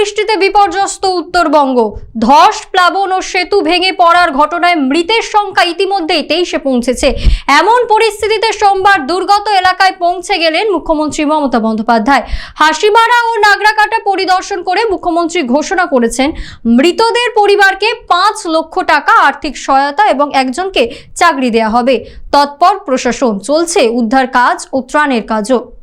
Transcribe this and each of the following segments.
থাকব টানা বৃষ্টিতে বিপর্যস্ত উত্তরবঙ্গ। ধস, প্লাবন ও সেতু ভেঙে পড়ার ঘটনায় মৃতের সংখ্যা ইতিমধ্যেই তেইশে পৌঁছেছে। এমন পরিস্থিতিতে সোমবার দুর্গত এলাকায় পৌঁছে গেলেন মুখ্যমন্ত্রী মমতা বন্দ্যোপাধ্যায়। হাসিমারা ও নাগরাকাটা পরিদর্শন করে মুখ্যমন্ত্রী ঘোষণা করেছেন, মৃতদের পরিবারকে পাঁচ লক্ষ টাকা আর্থিক সহায়তা এবং একজনকে চাকরি দেওয়া হবে। তৎপর প্রশাসন, চলছে উদ্ধার কাজ ও ত্রাণের কাজও।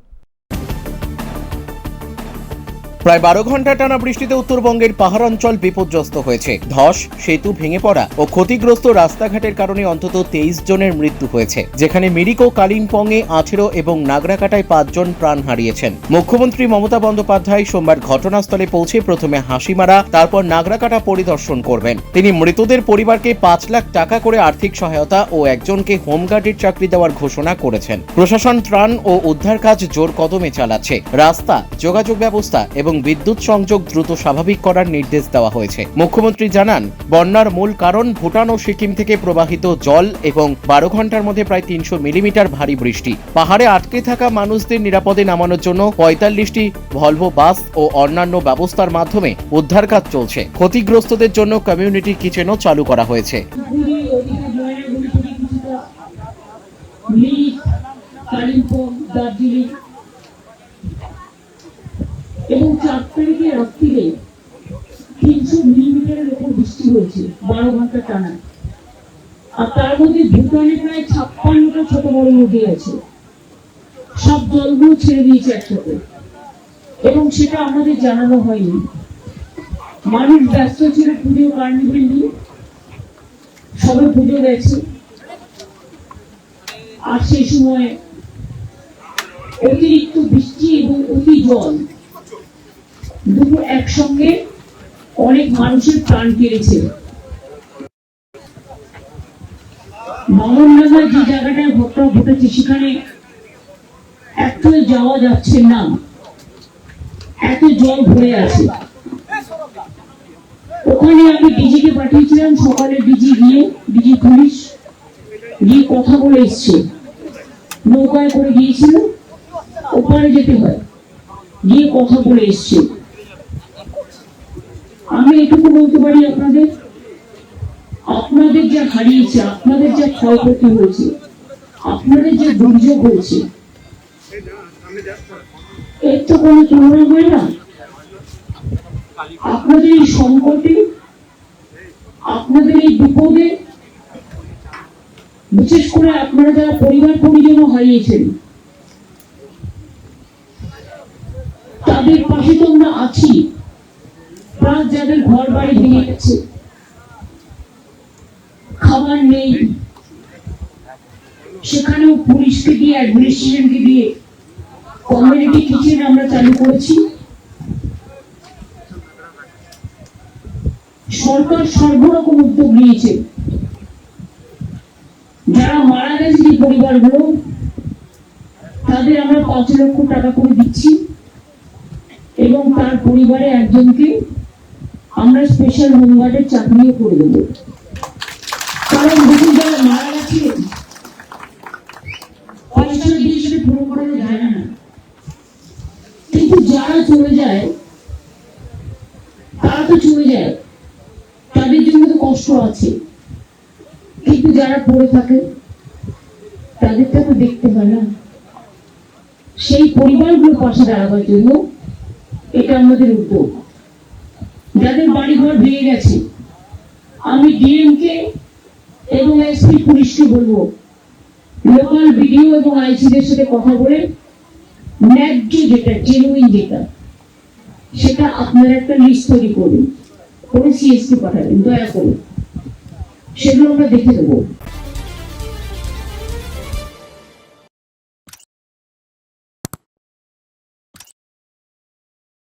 প্রায় বারো ঘণ্টা টানা বৃষ্টিতে উত্তরবঙ্গের পাহাড় অঞ্চল বিপর্যস্ত হয়েছে। ধস, সেতু ভেঙে পড়া ও ক্ষতিগ্রস্ত রাস্তাঘাটের কারণে অন্তত তেইশ জনের মৃত্যু হয়েছে, যেখানে মিরিক ও কালিম্পংয়ে আঠেরো এবং নাগরাকাটায় পাঁচজন প্রাণ হারিয়েছেন। মুখ্যমন্ত্রী মমতা বন্দ্যোপাধ্যায় সোমবার ঘটনাস্থলে পৌঁছে প্রথমে হাসিমারা তারপর নাগরাকাটা পরিদর্শন করবেন। তিনি মৃতদের পরিবারকে পাঁচ লাখ টাকা করে আর্থিক সহায়তা ও একজনকে হোমগার্ডের চাকরি দেওয়ার ঘোষণা করেছেন। প্রশাসন ত্রাণ ও উদ্ধার কাজ জোর কদমে চালাচ্ছে। রাস্তা, যোগাযোগ ব্যবস্থা এবং বিদ্যুৎ সংযোগ দ্রুত স্বাভাবিক করার নির্দেশ দেওয়া হয়েছে। মুখ্যমন্ত্রী জানান, বন্যার মূল কারণ ভুটান ও সিকিম থেকে প্রবাহিত জল এবং বারো ঘণ্টার মধ্যে প্রায় তিনশো মিলিমিটার ভারী বৃষ্টি। পাহাড়ে আটকে থাকা মানুষদের নিরাপদে নামানোর জন্য পঁয়তাল্লিশটি ভলভো বাস ও অন্যান্য ব্যবস্থার মাধ্যমে উদ্ধার কাজ চলছে। ক্ষতিগ্রস্তদের জন্য কমিউনিটি কিচেনও চালু করা হয়েছে। কালিম্পং, দার্জিলিং এবং চার তারিখে রাত্রিরে তিনশো মিলিমিটারের ওপর বৃষ্টি হয়েছে, বারো ঘণ্টা টানা। আর তার মধ্যে ভুটানে প্রায় ছাপ্পান্নটা ছোট বড় নদী আছে। সব জলগুলো ছেড়ে দিয়েছে একসাথে। এবং সেটা আমাদের জানানো হয়নি। মানুষ ব্যস্ত ছিল পুজো কার্নিভেল নিয়ে। সবাই পুজো গেছে আর সেই সময় অতিরিক্ত বৃষ্টি এবং অতি জল। দুটো একসঙ্গে অনেক মানুষের প্রাণ কেড়েছে। মামনডাঙ্গায় যে জায়গাটায় ঘটনা ঘটেছে, সেখানে একটু যাওয়া যাচ্ছে না। এত জল ভরে আছে। ওখানে আমি ডিজিকে পাঠিয়েছিলাম, সকালে ডিজি গিয়ে, ডিজি পুলিশ গিয়ে কথা বলে এসছে। নৌকায় করে গিয়েছিল, ওপারে যেতে হয়। গিয়ে কথা বলে এসছে। আমি এটুকু বলতে পারি আপনাদের? আপনাদের যা হারিয়েছে, আপনাদের যা ক্ষয়ক্ষতি হয়েছে, আপনাদের যে দুর্যোগ হয়েছে, এর তো কোনো তুলনা হয় না। আপনাদের এই সংকটে, আপনাদের এই বিপদে, বিশেষ করে আপনারা যারা পরিবার পরিজন হারিয়েছেন, তাদের পাশে তো আমরা আছি। যাদের ঘর বাড়ি ভেঙে গেছে। খাবার নেই। সেখানেও পুলিশকে দিয়ে, অ্যাডমিনিস্ট্রেশনকে দিয়ে কমিউনিটি কিচেন আমরা চালু করেছি। সরকার সর্বরকম উদ্যোগ নিয়েছে। যারা মারা গেছে যে পরিবারগুলো, তাদের আমরা পাঁচ লক্ষ টাকা করে দিচ্ছি এবং তার পরিবারে একজনকে আমরা স্পেশাল হোমগার্ডের চাকরিও করে দেবো কারণ দেখুন যারা মারা গেছে কিন্তু যারা চলে যায়, তারা তো চলে যায়। তাদের জন্য তো কষ্ট আছে। কিন্তু যারা পড়ে থাকে তাদেরটা তো দেখতে হয় না। সেই পরিবারগুলো পাশে দাঁড়াবার জন্য এটা আমাদের উদ্যোগ। যাদের বাড়ি ঘর ভেঙে গেছে, আমি ডিএমকে এবং এসপি পুলিশকে বলব লোকাল ভিডিও এবং আইসিদের সাথে কথা বলে ন্যায্য যেটা জেনুইন যেটা, সেটা আপনারা একটা লিস্ট তৈরি করবেন। করে সিএসকে পাঠাবেন, দয়া করে। সেগুলো আমরা দেখে দেবো।